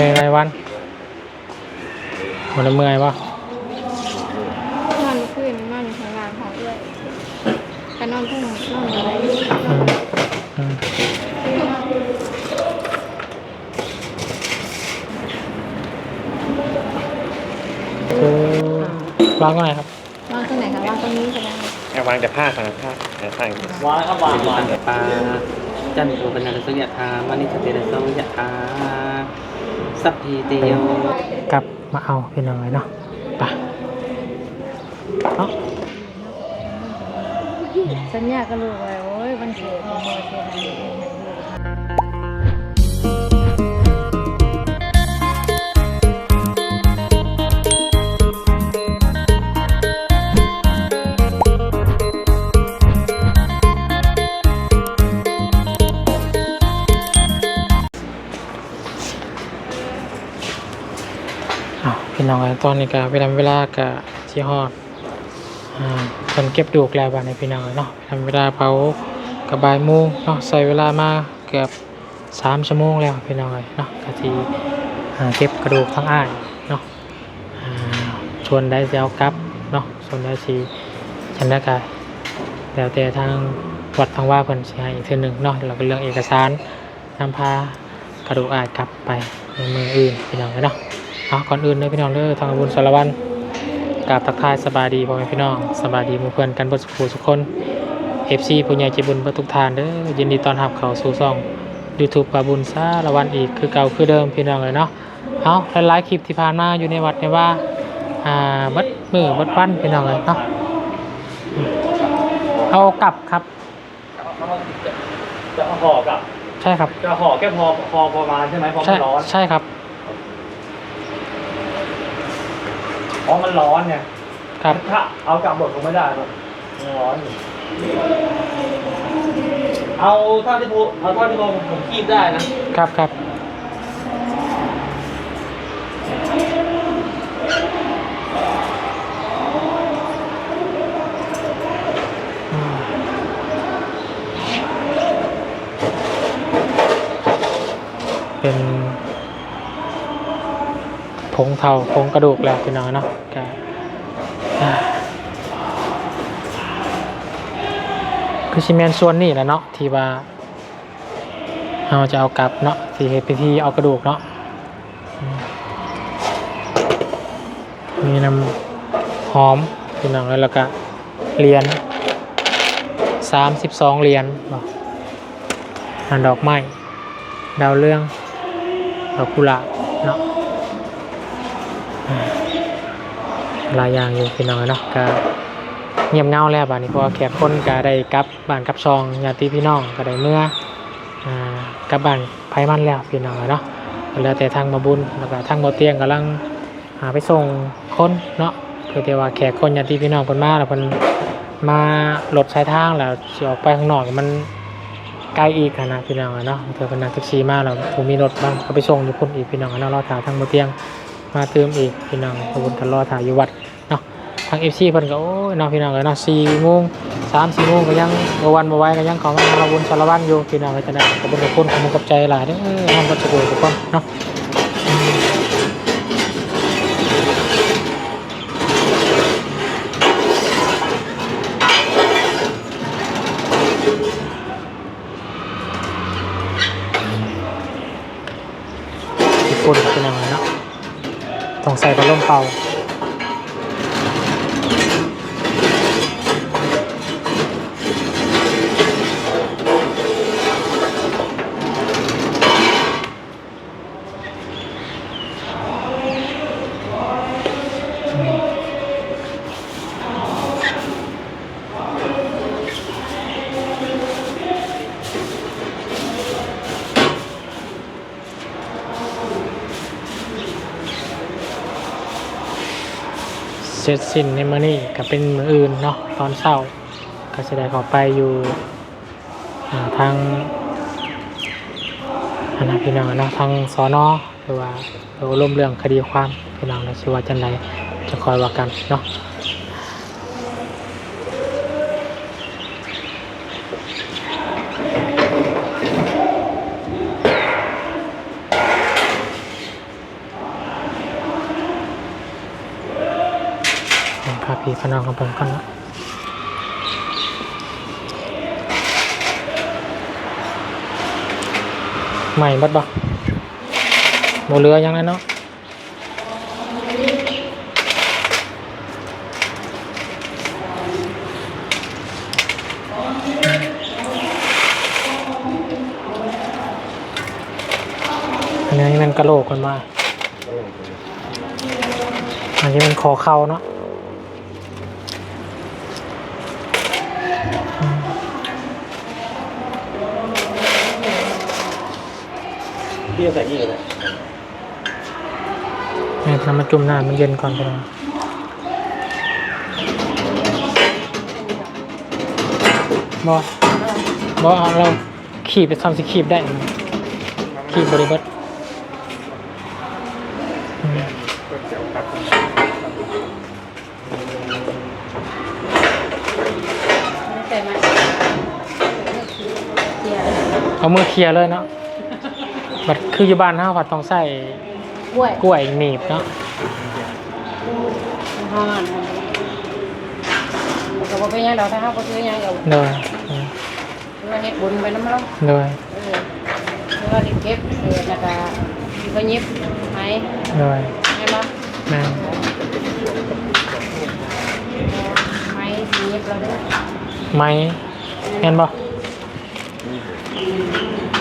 เป็นไงวันวันละเมื่อยปะนอนคืนนอนอยู่ข้างล่างของด้วยก็นอนทุ่งนอนอะไรอืมอืมคือวางก็ไหนครับนอนตรงไหนคะวางตรงนี้ก็ได้แอบวางแต่ผ้าก่อนนะผ้าแต่ผ้าอย่างเดียววางครับวางวางปลาจันโทปัญญาสุญญาธามานิสเตระสุญญาธา สัพพีเตโยกลับมาเอาพี่น้องเลยเนาะไปเนาะสัญญาก็รู้ไว้โอ้ยวั น้องตอนนี้ก็เวลาเวลาก็ที่ฮอดอ่าคนเก็บดูกแล้วบ้านในพี่น้องเลยเนาะทำเวลาเผากระบายมงเนาะใส่เวลามาเกือบสามชั่วโมงแล้วพี่น้องเลยเนาะกะที่เก็บกระดูกทั้งอ้ายเนาะชวนได้จะเอากลับเนาะชวนได้สีชันได้กายแล้วแต่ทางวัดทางว่าเพิ่นสิให้อีกทื่อหนึ่งเนาะแล้วก็เรื่องเอกสารนำพากระดูกอ้ายกลับไปในมืออื่นพี่น้องเลยเนาะ เอาก่อนอื่นเลยพี่น้องเด้อทางบุญสารวันกราบทักทายสบายดีพ่อแม่พี่น้องสบายดีหมู่เพื่อนกันเบดสุขสุขคน FC ผู้ใหญ่ใจบุญเบดทุกทานเด้อยินดีต้อนรับเข้าสู่ช่อง YouTube ปาบุญสารวันอีกคือเก่าคือเดิมพี่น้องเลยเนาะเอาหลายๆคลิปที่ผ่านมาอยู่ในวัดในว่าอ่าบัดมือบัดวันพี่น้องเลยเนาะอืมเอากลับครับจะห่อกับ ใช่ครับ จะห่อแค่พอพอประมาณใช่ไหมเพราะใช่มันร้อนใช่ครับ เพ ราะมันร้อนเนี่ยครับ ถ้าเอากลับหมดคงไม่ได้หรอกมันร้อนอยู่เอาเท่าที่พูเอาเท่าที่ผมผมคีบได้นะครับครับอืมเป็นผ งเทาผงกระดูกแล้วพี่น้องเนาะก็คือชิเมนส่วนนี้แหละเนาะที่ว่าเราจะเอากลับเนาะสี่เหตุพิธีเอากระดูกเนาะมีน้ำหอมพี่น้องแล้วก็เหรียญสามสิบสองเหรียญบอกอันดอกไม้ดาวเรื่องดอกกุหลาบ หลายอย่างอยู่พี่น้องเนาะก็เงียบเงาแล้วบ้านนี้เพราะแขกคนก็ได้กลับบ้านกลับซองญาติพี่น้องก็ได้เมื่ออ่ากลับบ้านไผมันแล้วพี่น้องเนาะก็เหลือแต่ทางมาบุญแล้วก็ทางบ่เตียงกำลังหาไปส่งคนเนาะเพื่อที่ว่าแขกคนญาติพี่น้องเพิ่นมาแล้วเพิ่นมารถใช้ทางแล้วสิออกไปข้างนอกมันไกลอีกนะพี่น้องเนาะเพื่อเพิ่นนั่งแท็กซี่มาแล้วบ่มีรถบ้างก็ไปส่งอยู่พุ่นอีกพี่น้องอะเนาะรอถาทางบ่เตียง มาเติมอีกพี่น้องขบคุณกันรอถ่ายอยู่วัดเนาะทางเอฟซีเพิ่นก็โอ้ยเนาะพี่น้องเอ้ยเนาะ4โมสี่โมงก็ยังบ่วันมาไว้ก็ยังของมาขบวนสารวัตรอยู่พี่น้องก็จะได้ขอบคุณทุกคนขอบคุณกับใจหลายเด้อทำบ่สะดวกทุกคนเนาะอืมญี่ปุ่นเป็นยังไงเนาะต้องใส่พัด ลมเป่า ร็จสิ้นในมื้อนี้ก็เป็นมื้ออื่นเนาะตอนเช้าก็จะได้ขอไปอยู่ทางอนาพี่น้องนะทางสอนอหรือว่าเราร่วมเรื่องคดีความพี่น้องนะชื่อว่าจันไรจะคอยว่ากันเนาะ พี่พ นองของผมกันนะใหม่บัดบ่โมเรือยังไงเนาะอันนี้มันกระโหลกกันมาอันนี้มันคอเข่าเนาะ พี่จะใส่ยี่เลยเนี่ยทำมาจุ่มน้ำมันเย็นก่อนไปเลยบอบอเราขีบไปทำสิขีบได้ขีบบริบิดอืมแต่มาเสียเอามือเคลียร์เลยเนาะ บัดคืออยู่บ้านห้าผัดต้องใส่กล้วยกล้วยหนีบเนาะห่อนก็บ่เป็นหยังดอกถ้าเฮาบ่ซื้อหยังก็เดยอืมว่าเฮ็ดบุญไปนำเราเดยเออแล้วก็ได้เก็บเศษแล้วก็ก็ยิบไหมเดยใช่ปะแม่นไหมสียิบเราด้วยไม้เห็นบ่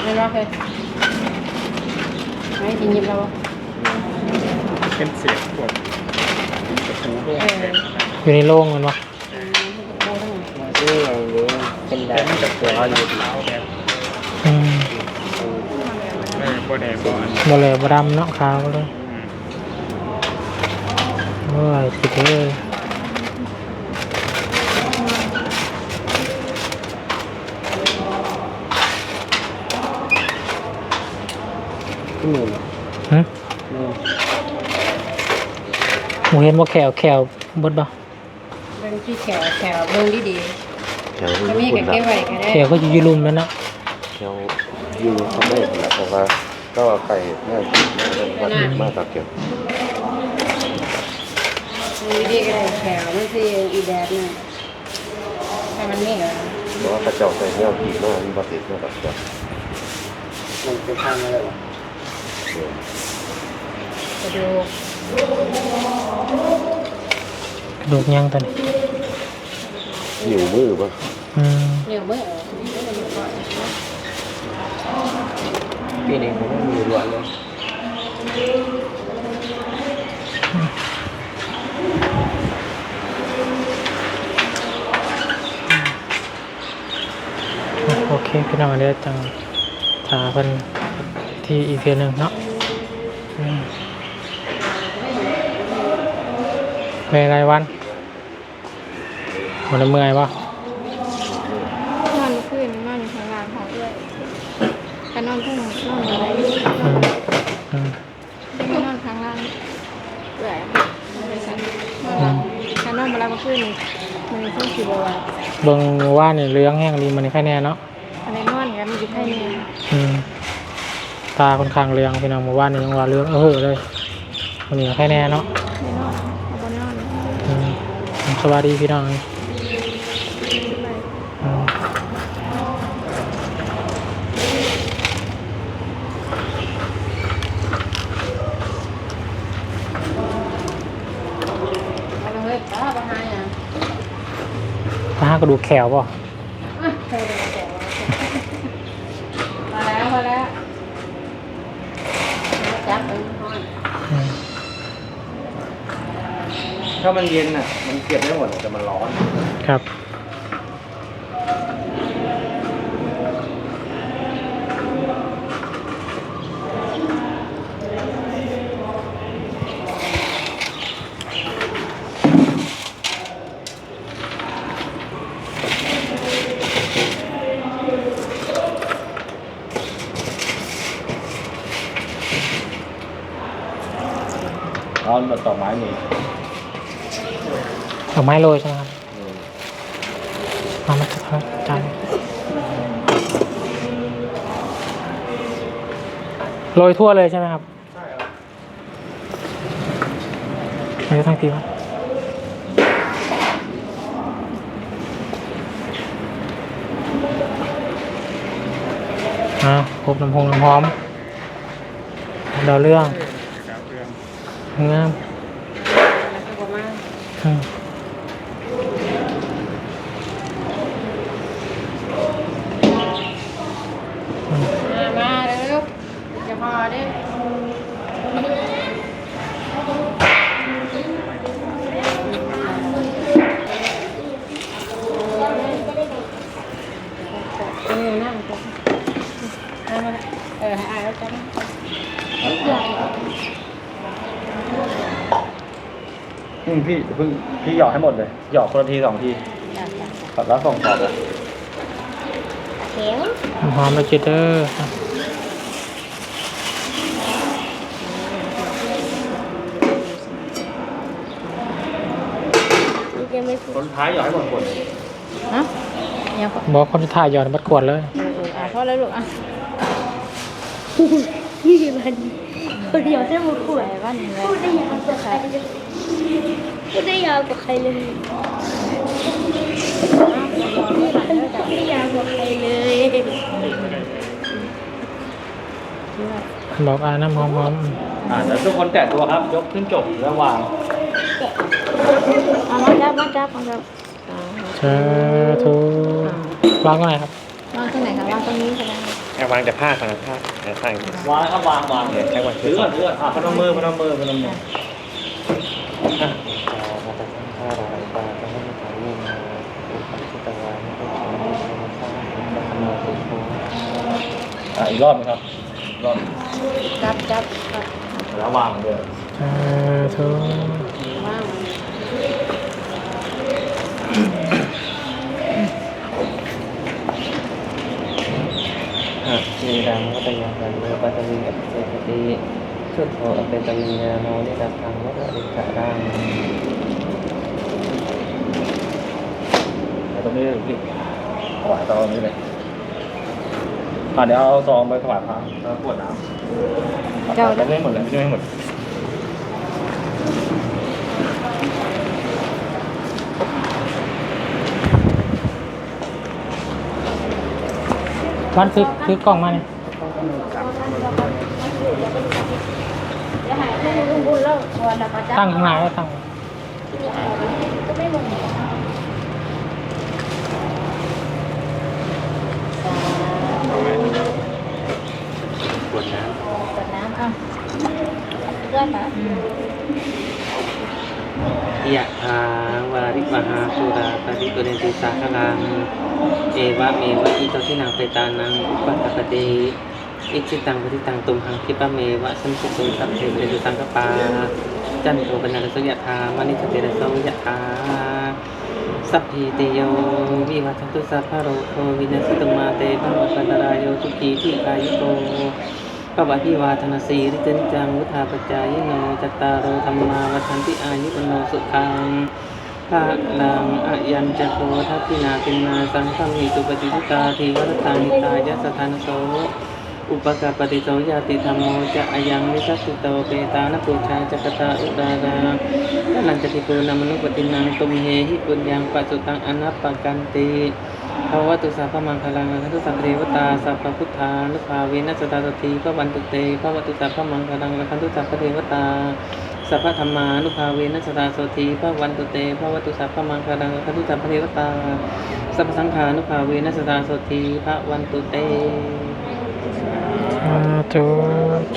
ไม่รอเคย ไหมสียิบเราเป็นเสียงพวกตะปูพวกเอออยู่ในโรงมันบ่โอ้ทั้งมาซื้อเราเลยเป็นแบบกับตัวเราอยู่เท้าแบบอืมไม่บ่แดงบ่อันบ่เลยบ่ดำเนาะขาวเลยโอ้ยสิเท่ ขึ้นมือหึหมูเห็นบ่แขวแขวเบิดบ่เบิ่งที่แขวแขวเบิ่งดีดีแถวๆถ้ามีก็เก็บไว้ก็ได้แขวก็อยู่อยู่ลุมแล้วเนาะแถวอยู่เขาไม่แหละเพราะว่าก็ไปน่าจิตน่าวัดมากกับเกี่ยวเบิ่งดีๆก็ได้แขวมันสิอีแบบนึงถ้ามันมีก็เพราะว่ากระเจ้าใส่เงี้ยผีมากมีปฏิเสธกับเจ้ามันเป็นทางอะไรวะ กระดูกกระดูกยังตอนนี้หิวมือป่ะอืมนิ้วมือเอาปีนี้ผมไม่มีรวนเลยโอเคพี่น้องเดี๋ยวจังถาเพิ่นที่อีกเทื่อหนึงเนาะอืม เมื่อยรายวันวันละเมื่อยบ่นอนคืนนอนอยู่ข้างล่างของเอื้อยก็นอนข้างนอนนอนอะไรอืมอืมไม่นอนข้างล่างเอื้อยนอนไปสั่นนอนหลับถ้านอนมาแล้วเมื่อคืนนี่มันมีช่วงสี่โมงเบิ่งว่านี่เลี้ยงแห้งดีมันนี่แค่แน่เนาะอะไรนอนกันมันอยู่แค่นี้อืมตาค่อนข้างเลี้ยงพี่น้องเมื่อวานนี่ยังว่าเลี้ยงเออเลยวันนี้ก็แค่แน่เนาะ ไม่นอนเอาบนนอน อืม สวัสดีพี่น้องอืมเอาเฮ้ยป้าป้าหายอะถ้าหากระดูกแขวป่ะ อะเคยเลยแต่ว่ามาแล้วมาแล้วจับเองห้อย อืม ถ้ามันเย็นอะ มันเก็บได้หมดแต่มันร้อน ครับ อไม้โรยใช่ไหมครับเอามาคจานโรยทั่วเลยใช่ไหมครับ ใช่ครับไม่ต้องทีครับอ่าครบน้ำพงน้ำหอมดาวเรื่องงาม อืม ห้หมดเลยหยอกคนละทีสองทีจ้ะจ้ะตัดแล้วส่งต่อเลยเข็มน้ำหอมไปจิเตอร์คนท้ายหยอกให้หมดคนฮะยังพอบอกคนที่ถ่ายหยอดบัดขวดเลยเออเอออะพอแล้วลูกอะยี่สิบพันคนเดียวได้หมดขวดไปบ้านนี่เลยพูดได้ยาวก ว่าใครเลยพูดได้ยาวกว่าใครเลยพูดได้ยาวกว่าใครเลยบอกอ่าน้ำหอมหอมอ่าเดี๋ยวทุกคนแตะตัวครับ ยกขึ้นจบแล้ววางเอามาจับมาจับมาจับอ่าเชิญทุวางตรงไหนครับวางตรงไหนคะวางตรงนี้ก็ได้แอบวางแต่ผ้าก่อนนะผ้าแต่ใส่วางครับวางวางเลยถือก่อนถือก่อนอะพนมมือพนมมือพนมมือ อะอีกรอบนึงครับอีกรอบจับจับจับแล้ววางเหมือนเดิมเชิญทุวางมีดังวัตยากันเมื่อปัตติกับเศรษฐีชุดโทอเป็นตมิญญาโนนิรัตังวัตติกะดังเอาตรงนี้เลยพี่ถวายตรงนี้เลย อะเดี๋ยวเอาซองไปถวายพระแล้วกรวดน้ำเจ้าไม่ได้หมดเลยไม่ได้หมด วันซื้อซื้อกล้องมาเนี่ยจะหายพวกมึงบุญแล้ววันละประจัตั้งข้างหน้าไว้ตั้ง ก็ไม่ลง กวดน้ำอะเพื่อนนะอืมยะทาวาริวหาสุราปฏิปุเรนติสาคลัง เอวะเมวะอิโตทินังเปตานังอุปัตตปเตอิจิตังปฏิตังตุมหังคิปะเมวะสัมสิตุสัพเพเปตุสังกปา จันโทปนัสสยะถามณิสเตระโสยะถาสัพพิติโยวิวัชตุสัพพะโรโควินัสตุมาเตภวปันตรายโยทุกีที่กายุโตปวัติวาธนาสีริจนจังวุธาปจายโนจัตตารโอธรรมาวัฏันติอายุปโนสุขังพระลังอายัญจะโคทัพพินาตินาสังฆมิสุปฏิทิตาทีวัตตานิตายะสถานโสอุปกาปฏิโสยาติธรรมโมจะอายังนิสัสสิโตเปตานปูชาจักตาอุดารานันจติปูนามนุปตินังตุมเหหิปุญญังปัจจุตังอนัปปกันติ ภาวตุสัพพมังคลังคันตุสัพเพวตาสัพพพุทธานุภาเวนัสตาสติพระวันตุเตภาวตุสัพพมังคลังคันตุสัพพเทวตาสัพพธรรมานุภาเวนัสตาสทีพระวันตุเตพระวัตุสัพพมังคลังคันตุสัพพเทวตาสัพพสังขานุภาเวนัสตาสทีพระวันตุเตสาธุ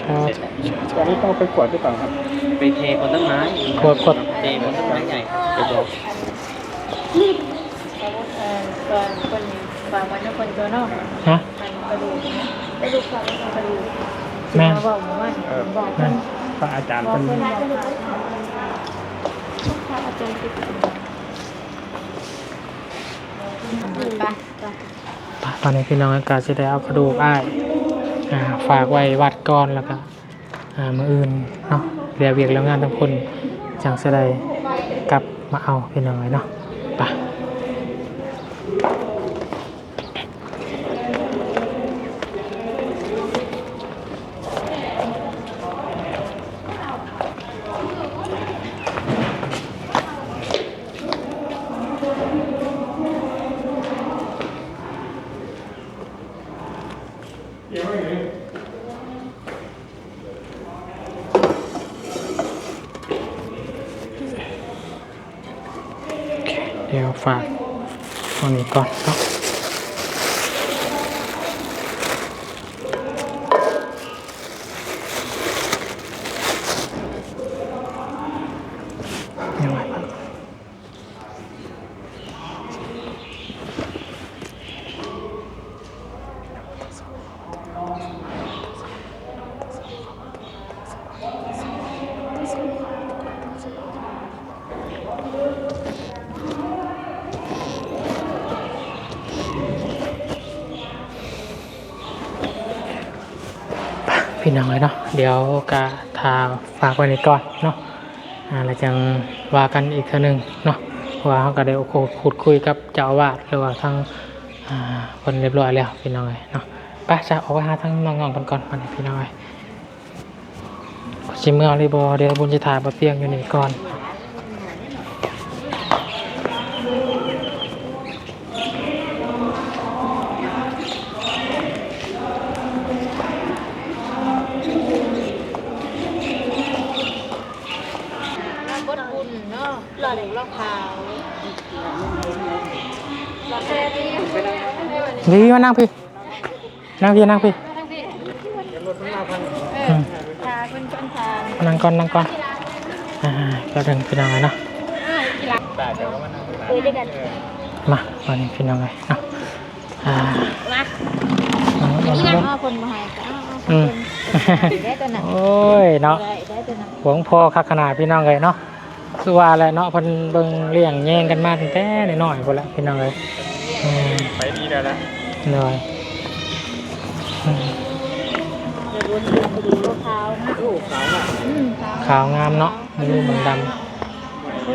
สาธุตอนนี้ต้องไปกวดที่ต่าครับ ไปเทบนต้นไม้กดกดเทบนต้นไม้ใหญ่ไปบอก เออก่อนคนฝากไว้นะคนตัวนอกฮะ มันกระดูกนะกระดูกฝากไว้กระดูกแม่มาบอกหมู่บ้านบอกเพิ่นพระอาจารย์บอกท่านเพิ่นบอกพระอาจารย์ติดไปไป ตอนนี้พี่น้องอากาศจะได้เอากระดูกอ้ายอ่าฝากไว้วัดก่อนแล้วก็อ่ามืออื่นเนาะเรียเวียกแล้วงานทั้งคนจังจะได้กลับมาเอาพี่น้องไว้เนาะไป เพี่น้องเลยเนาะเดี๋ยวกะทาฝากไว้ในก่อนเนาะอ่าแล้วจังว่ากันอีกเทีหนึ่งเนาะว่าเขาก็ได้โอโคพูดคุยกับเจ้าอาวาสหรือว่าทางอ่าคนเรียบร้อยแล้วพี่น้องเลยเนาะไปจะออกไปหาทางน้องๆกันก่อนมาเนี่ยพี่น้องเลยชิมเมื่อรีบอเดี๋ยวบุญจะถ่ายบะเปียงอยู่นี่ก่อน เราบดบุญเนาะหล่อเด็กลอกขาวหล่อแค่นี้ไม่วั นนี้นี่มานั่งพี่ นั่งพี่นั่งพี่ทั้งพี่อืมชาเป็นคนทานนั่งก่อนนั่งก่อนอ่าก็ถึงพี่น้องเลยเนาะอ้าวกีฬาแต่เดี๋ยวก็มานั่งคุยด้วยกันมาวันนี้พี่น้องเลยเนาะอ่ามาเอาเอานี่เอานะอ้าวคนมาให้ก็อ้าวอืมได้ตัวนั้นโอ้ยเนาะได้ได้ตัวนั้นหวงพอคักขนาดพี่น้องเลยเนาะคือว่าอะไรเนาะเพิ่นเบิ่งเลี้ยงแย่งกันมาตั้งแต่น้อยๆพุ่นละพี่น้องเลยอืมไปดีแล้วนะ หน่อยอืมเดี๋ยววนเดินไปดูลอกขาวนะโอ้ขาวอะอืมขาวขางามเนาะมันดูเหมือนดำ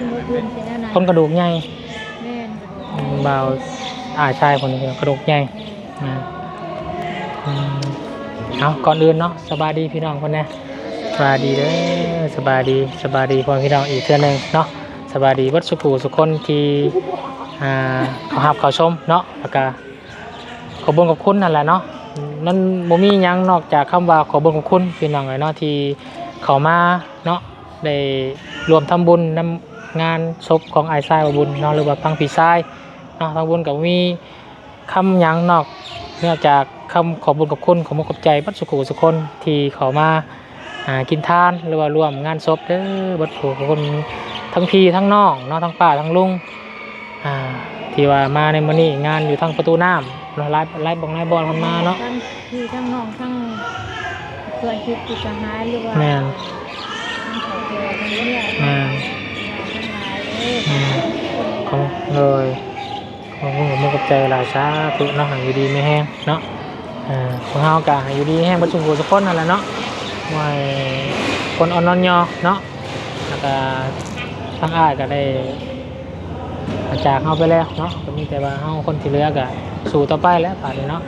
ต้นกระดูกใหญ่แม่นอืมบ่าอาชายคนนี้กระดูกใหญ่นะเอาก่อนอื่นเนาะสบายดีพี่น้องคนนี้สบายดีเด้อสบายดีสบายดีพ่อพี่น้องอีกเทื่อนึงเนาะสบายดีวัดสุขูสุคนที่อ่าเขาหับเขาชมเนาะแล้วก็ ขอบุญขอบคุณนั่นแหละเนาะนั่นบ่มีหยังนอกจากคำว่าขอบุญขอบคุณพี่น้องเลยเนาะที่เขามาเนาะได้รวมทำบุญนำงานศพของไอ้ทรายบุญเนาะหรือว่าพังผีทรายเนาะทางบุญกับมีคำหยังนอกเนื่องจากคำขอบบุญกับคุณขอบมุณขอบใจบัดสุขุสุคนที่เขามาหากินทานหรือว่าร่วมงานศพเด้อบัดผูขอบคุณทั้งพี่ทั้งน้องเนาะทั้งป้าทั้งลุงอ่า ที่ว่ามาในมื้อนี้งานอยู่ทางประตูน้ำเนาะไล่ไล่บองไล่บอลมันมาเนาะทั้งพี่ทั้งน้องทั้งเพื่อนคิดติดสหายหรือว่าแม่นทั้งเขาเกี่ยวทั้งเนี่ยแม่นทั้งหลายเลยอืมขอบเลยขอบคุณขอบมุณขอบใจหลายชาตุเนาะใหาอยู่ดีไม่แห้งเนาะอ่าของเฮากะหาอยู่ดีแห้งบัดสุขุสุคนนั่นแหละเนาะไว้คนอ่อนนอนยอเนาะแล้วก็ทางอ้ายก็ได้ จากเฮาไปแล้วเนาะก็มีแต่ว่าเฮาคนที่เหลือก็สู่ต่อไปแล้วป่านนี้เนาะ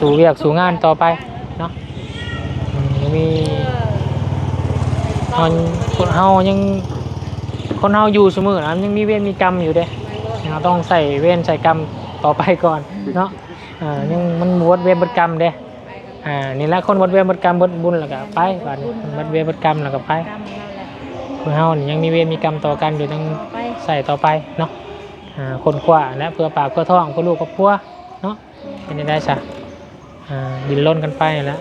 สู่เวียกสู่งานต่อไปเนาะมยังมีเฮาคนเฮายังคนเฮาอยู่เสมอนะยังมีเวรมีกรรมอยู่เด้เราต้องใส่เวรใส่กรรมต่อไปก่อนเนาะยังมันบวชเวรบวชกรรมเด้อ่านี่แหละคนบดเวรบดกรรมบดบุญแล้วก็ไปบาดนี้บดเวรบดกรรมแล้วก็ไปคนเฮานี่ยังมีเวรมีกรรมต่อกันอยู่ต้ง ใส่ต่อไปเนาะอ่าคนกว่าและเพื่อปากเพื่อท้องเพื่อลูกเพื่อพัวเนาะเป็นได้ซะอ่าดินล้นกันไปนั่นแหล้ว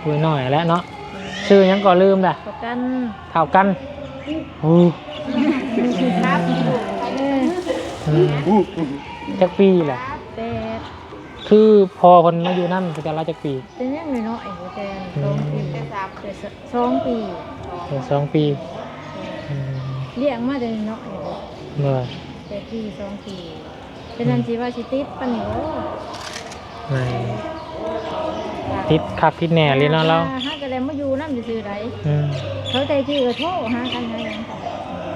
คุยหน่อยแล้วเนาะชื่อหยังก็ลืมล่ะประกันเท่ากันโอ้ครับเอออืมจักปีแหละแต่คือพอคนมาอยู่นั่นคือจะละจักปีเป็นยังไงเนาะไอ้หัวใจสองปีแต่สามแต่สองปีเออสองปีอืม เลี้ยงมาแต่เนาะไอ้หัวเหนื่อยแต่ปีสองปีเป็นนันสิว่าสิติดปันนี่โอ้ในติดคักติดแหน่เลยเนาะเราหาก็เลยมาอยู่นั่นซื่อๆไดอืมเขาใจที่ก็โทรหากันหาหยัง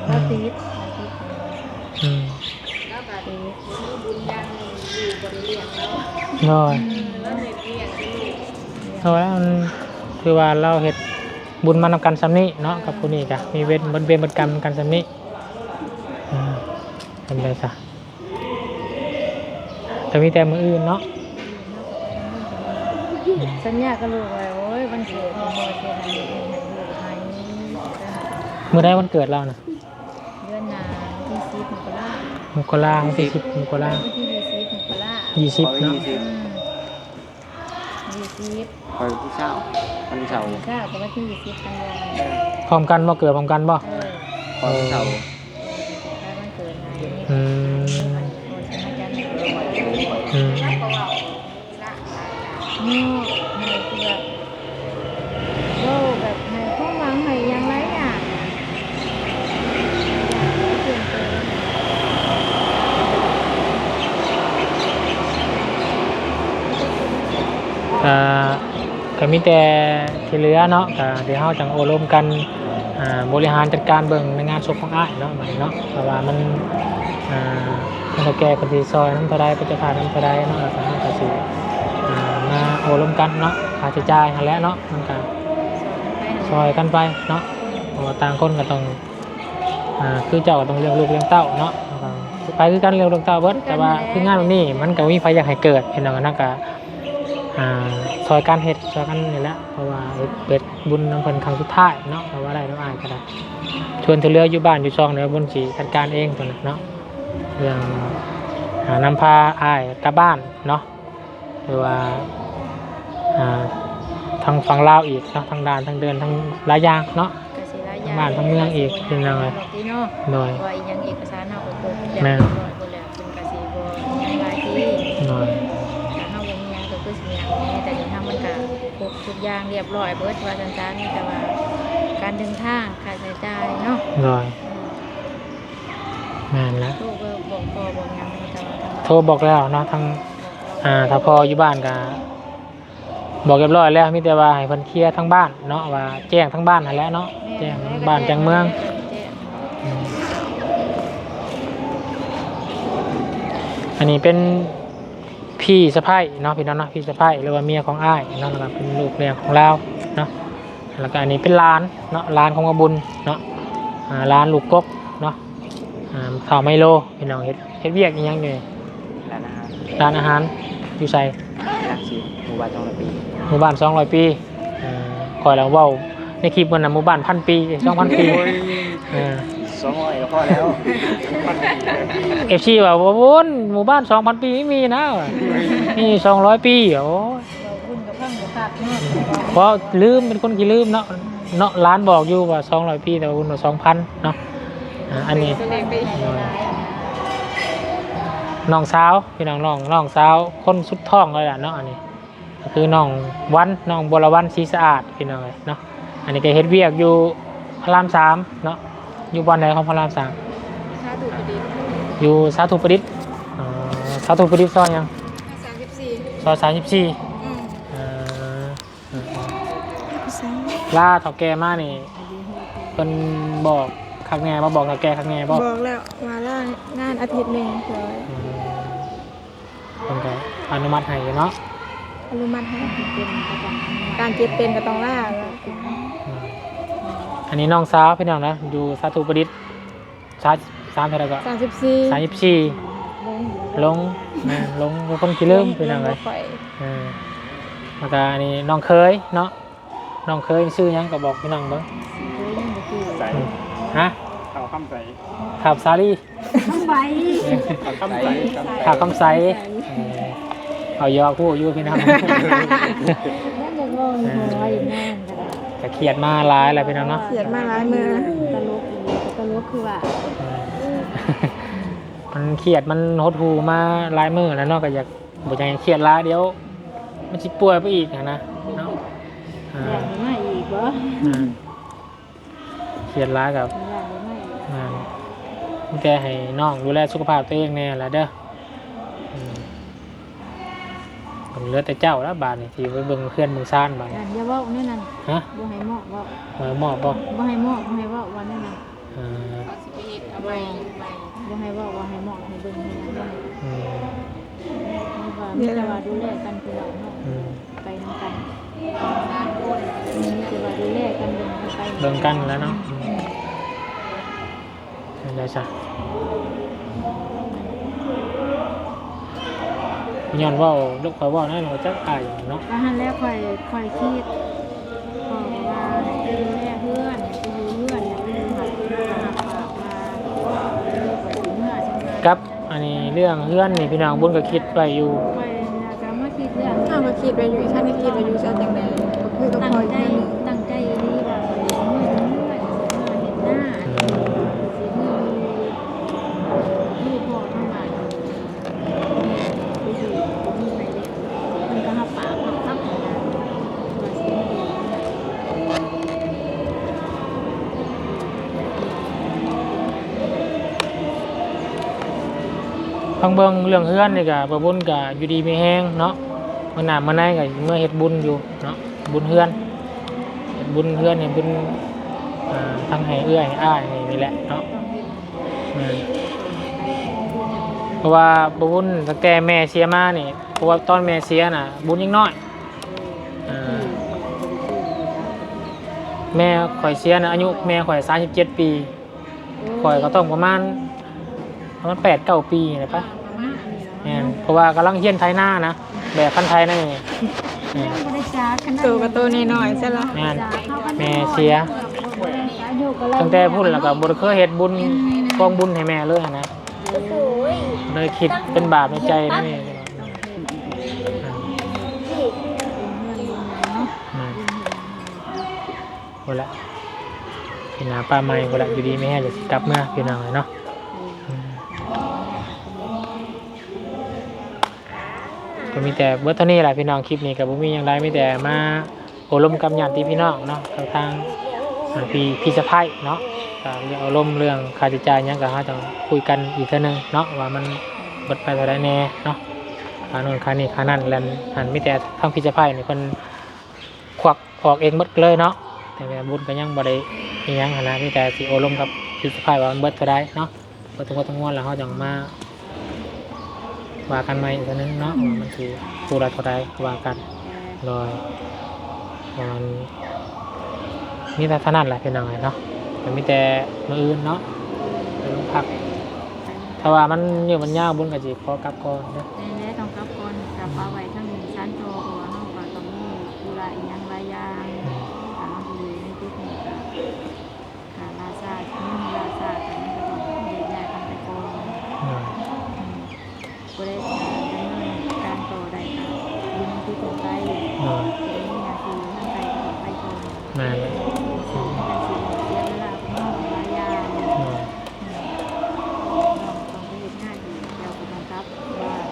เราติดเราติดอืมเราก็ติดน้อยเอาแล้วมันคือว่าเราเฮ็ด บุญมานำกันซ้ำนี้เนาะกับผู้นี้กะมีเวรบนเวรบนกรรมกันซ้ำนี้อืมเป็นไรซะแต่มีแต่มืออื่นเนาะสัญญากับลูกไว้โอ้ยวันเกิดของโมเสสให้ให้ลูกให้เมื่อได้วันเกิดเรานะเดือนหน้าที่สิบมกรามกราวันที่สิบมกราวันที่ยี่สิบมกรายี่สิบเนาะอืม ยี่สิบคอยผู้เช่าพันเช่าเก้ากับวันที่ยี่สิบกันยายนพร้อมกันบ่เกิดพร้อมกันบ่เออคอยผู้เช่าถ้าวันเกิดให้นี่อืมโอนให้กันเนาะ อืม ให้เกือบโลแบบให้ข้อหวังให้อยังไรอย่างเปลี่ยนไป อ่าก็ มีแต่ที่เหลือเนาะก็เดี๋ยวเฮาจังโอลมกันบริหารจัดการเบิ่งในงานศพของอ้ายเนาะบันเนาะเพราะว่ามันอ่ามันแก่คนที่ซอยน้ำเท่าใดก็จะผ่านน้ำเท่าใดเนาะแล้วก็เฮาก็สิอ่มาโอลมกันเนาะค่าใช้จ่ายนั่นแหละเนาะมันก็ซอยกันไปเนาะต่างคนก็ต้องอ่าคือเจ้าก็ต้องเลี้ยงลูกเลี้ยงเต้าเนาะไปคือกันเลี้ยงลูกเต้าเบิดแต่ว่าคืองานแบบนี้มันก็มีไฟอยากให้เกิดเห็นแล้วก็นักก็ อ่าซอยการเฮ็ดซอยกันนี่แหละเพราะว่าเฮ็ดเป็ดบุญน้ำเพิ่นครั้งสุดท้ายเนาะเพราะว่าได้น้ำอายก็ได้ชวนเธอเรืออยู่บ้านอยู่ช่องเดี๋ยวบุญสีจัดการเองตัวนั้นเนาะเรื่องหานำพาอายกลับบ้านเนาะหรือว่าอ่าทางฝั่งลาวอีกเนาะทางด่านทางเดินทางหลายอย่างเนาะกสิรายบ้านทั้งเมืองอีกเป็นยังไงที่เนาะโดย ว่าอีหยังเอกสารเฮาก็ครบแม่ แล้วร้อยหมดแล้วเป็นกสิบ่ยังหลายที่โดย อย่างเรียบร้อยเบิดว่าซั่นๆแต่ว่า การเดินทางค่าใช้จ่ายเนาะโดยอืมแม่นแล้วโทรก็บอกพ่อบอกหยังแต่ว่าทางโทรบอกแล้วเนาะทางอ่าถ้าพออยู่บ้านก็บอกเรียบร้อยแล้วมีแต่ว่าให้เพิ่นเคลียร์ทั้งบ้านเนาะว่าแจ้งทั้งบ้านนั่นแหละเนาะแจ้งทั้งบ้านแจ้งเมืองแจ้งอืมอันนี้เป็น พี่สะพ้ายเนาะพี่น้องเนาะพี่สะพ้ายหรือว่าเมียของอ้ายเนาะแล้วก็เป็นลูกเลี้ยงของเราเนาะแล้วก็อันนี้เป็นร้านเนาะร้านของอบุญเนาะอ่าร้านลูกกกเนาะอ่าข้าวไมโลพี่น้องเฮ็ดเฮ็ดเวียกอีหยังอยู่นี่ร้านอาหารร้านอาหารอยู่ไสรักสิหมู่บ้านทองละปีหมู่บ้าน200ปีเอ่อคอยแล้วเว้าในคลิปมันน่ะหมู่บ้านพันปี2,000ปีเออ สองร้อยก็พอแล้ว FC ว่าบ่วุ้นหมู่บ้าน2,000ปีไม่มีนะว่ะนี่200ปีโอ้ยเราคุณกับพังกับพักเนาะเพราะลืมเป็นคนกี่ลืมเนาะเนาะร้านบอกอยู่ว่า200ปีแต่ว่าคุณว่า2,000เนาะอันนี้แสดงไปอีกหลายๆนะน้องสาวพี่น้องน้องน้องสาวคนสุดท้องเลยล่ะเนาะอันนี้คือน้องวันน้องบรวันศรีสะอาดพี่น้องเลยเนาะอันนี้ก็เฮ็ดเวียกอยู่พระรามสามเนาะ อยู่บ้านไหนของพระรามสามชาดูประดิษฐ์อยู่สาธุประดิษฐ์อ๋อสาธุประดิษฐ์ซอยยัง34ซอยสามสิบสี่อืมล่าเถาแก่มานี่เพิ่นบอกคักแง่มาบอกเถาแก่คักแง่บอกบอกแล้วมาล่างานอาทิตย์หนึงเลยอืมเพิ่นก็อนุมัติให้อยู่เนาะอนุมัติให้การเก็บเป็นก็ต้องล่าแล้ว อืมอันนี้น้องสาวพี่น้องนะอยู่สาธุประดิษฐ์สามสามเท่าไหร่ก็สามสิบสี่สามสิบสี่ลงแม่นลงเป็นคนขี้ลืมพี่น้องเลยข่อยเออแล้วก็อันนี้น้องเคยเนาะน้องเคยชื่อหยังก็บอกพี่น้องเบิ่งใส่อืมฮะข้าวข้ามใส่ขับซาลีข้าวข้ามใส่ขับคำใสเออเอายอกผู้อยู่พี่น้อง นั่นจะงงหัวอยู่นั่นก็ได้จะเครียดมาหลายแล้วพี่น้องเนาะ เสียดมาหลายมือตลกอีกตลกคือว่าเออมันเครียดมันหดหูมาหลายมือแล้วเนาะก็อยากบ่อยากให้เครียดหลายเดี๋ยว มันสิป่วยไปอีกอะนะเนาะอ่าอยากได้มาอีกบ่อ่าเครียดหลายกับอยากได้มาอีก อ่ามีแต่ให้น้องดูแลสุขภาพตัวเองแน่ละเด้ออื เหลือแต่เจ้าแล้วบาดนี่ที่ไปเบิ่งเพื่อนเบิ่งซ่านบาดอนี่ ย่าอย่าเว้าแน่นั่นฮะ บ่ให้เหมาะเว้าเออหมอบบ่บ่ให้เหมาะบ่ให้เว้าว่าแน่นั่นเออบ่บ่ให้เว้าว่าให้เหมาะให้เบิ่งให้นั่นอืมนี่ว่ามีแต่ว่าดูแลกันคือเราเนาะอืมไปนำกันมีแต่ว่าดูแลกันเบิ่งกันไปเบิ่งกันแล้วเนาะอืมได้จ้ะ ย้อนเว่าลูกคอยเว่านั่นเราจะอายเนาะก็หันแล้วค่อยค่อยคิดพอว่าให้ไปดูแลเพื่อนให้ไปอยู่เพื่อนให้ไปอยู่หัดหัดปากมาเออไปถึงเมื่อใช่ไหมครับ อันนี้เรื่องเพื่อนนี่พี่น้องบุญก็คิดไปอยู่ไปนะก็มาคิดเรื่องถ้ามาคิดไปอยู่ท่านได้คิดไปอยู่จะจังได๋ก็คือก็ตั้คงอยใจแค่นี้ ฟังเบิ่งเรื่องเพื่อนนี่ก็บ่บุญก็อยู่ดีไมีแฮงเนาะมื้อหนามื้อไนก็เมื่อเฮ็ดบุญอยู่เนาะบุญเพื่อนเฮ็ดบุญเพื่อนเนี่บุญทั้งให้เอื้อยให้อ้ายนี่แหละเนาะเพราะว่าบ่บุญตั้งแต่แม่เสียมานี่เพราะว่าตอนแม่เสียน่ะ บุญยังน้อยแม่ข่อยเสียน่ะอายุแม่ข่อย37ปีข่อยก็ต้องประมาณ ประมาณ8 9ปีนี่ปะแม่นเพราะว่ากำลังเฮียนไทยหน้านะแบบคันไทยนั่นเองแม่นโตก็โตน้อยๆใช่ละแม่นแม่เสียตั้งแต่พูดแล้วก็บ่ได้เคยเฮ็ดบุญกองบุญให้แม่เลยหั้นนะเลยคิดเป็นบาปในใจนั่นเองหมดละพี่นาป้าไม่หมดละอยู่ดีไม่แห้จะสิกลับเมื่อพี่น้องเลยเนาะ ก็มีแต่เบิร์ตเท่านี้แหละพี่น้องคลิปนี้กับบุมีอย่างไรมีแต่มาโอลมกับญาติพี่น้องเนาะทางทางอ่าพี่พี่สะพ้ายเนาะก็เรื่องอารมณ์เรื่องค่าใช้จ่ายยังก็เราจะคุยกันอีกเท่านึงเนาะว่ามันเบิดไปเท่าไรแน่เนาะค่าน่นค่านี่ค่านั่นแล้วอันมีแต่ทางพี่สะพ้ายนี่คนควักออกเองหมดเลยเนาะแต่แม่บุญก็ยังบ่ได้ยังนนะมีแต่สิโอลมกับพี่สะพ้ายว่ามันเบิดเท่าไรเนาะเบิดทั้งหมดทั้งมวลแล้วเขาจะมา ว่ากันใหม่อีกเทีนึงเนาะว่ามันคือผู้ใดเท่าใดว่ากันโดยมันมีแต่เท่านั้นแหละพี่น้องเนาะมันมีแต่มืออื่นเนาะไปลงพักถ้าว่ามันอยู่มันยากบุญกับจีพอกลับก่อนเนาะ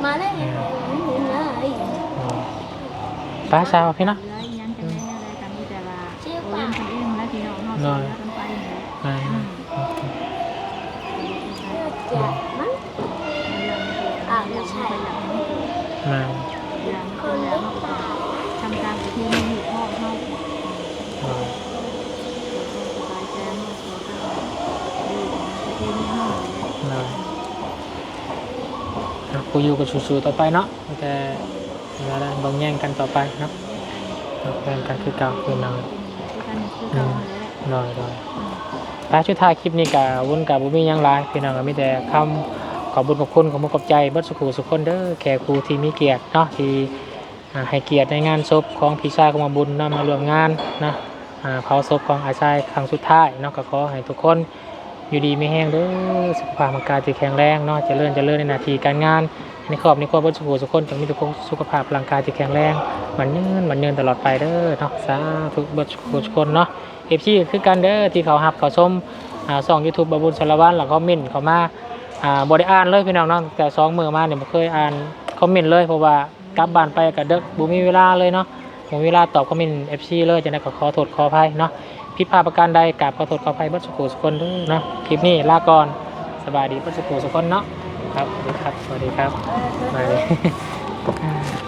มาเลยไม่เห็นเลยอืมป้าชาวพี่เนาะ สู้ๆต่อไปเนาะแต่เวลาบางแย่งกันต่อไปเนาะแย่งกันคือเก่าคือน้อยกันคือเก่าแหละน้อยน้อยท้ายชุดท้ายคลิปนี้กับวุ้นกับบุมีหยังหลายพี่น้องก็มีแต่คำขอบบุญขอบคุณขอบมุณขอบใจเบิดสุขุสุขคนเด้อแขกครูที่มีเกียรติเนาะที่อ่าให้เกียรติในงานศพของพี่ชายของมาบุญเนาะมาร่วมงานนะอ่าเผาศพของอาชายครั้งสุดท้ายเนาะก็ขอให้ทุกคน อยู่ดีไม่แห้งเด้อสุขภาพร่างกายที่แข็งแรงเนาะจะเจริญเจริญในหน้าทีการงานในครอบในครัวเบิดสุขุสุขคนจงมีแต่ความสุขภาพร่างกายที่แข็งแรงมันยืนมันยืนตลอดไปเด้อเนาะสาธุบิดสุขุสุขคนเนาะเอฟซีคือกันเด้อที่เขาหับเขาชมอ่าสองยูทูบบบุญสารวัตรแล้วก็มินต์เขามาอ่าบริอ่านเลยพี่น้องเนาะแต่สองมือมาเนี่ยผมเคยอ่านคอมเมนต์เลยเพราะว่ากลับบ้านไปกับเด็กบุมีเวลาเลยเนาะบุมีเวลาตอบคอมเมนต์เอฟซีเลยจะได้ขอขอโทษขออภัยเนาะ ผิดพลาดประการใดกราบขอโทษขออภัยเบัดสุขุสุคนด้อเนาะคลิปนี้ลาก่อนสบายดีเบัดสุขุสุคนเนาะครับสวัสดีครับสวัสดีครับสวัสดี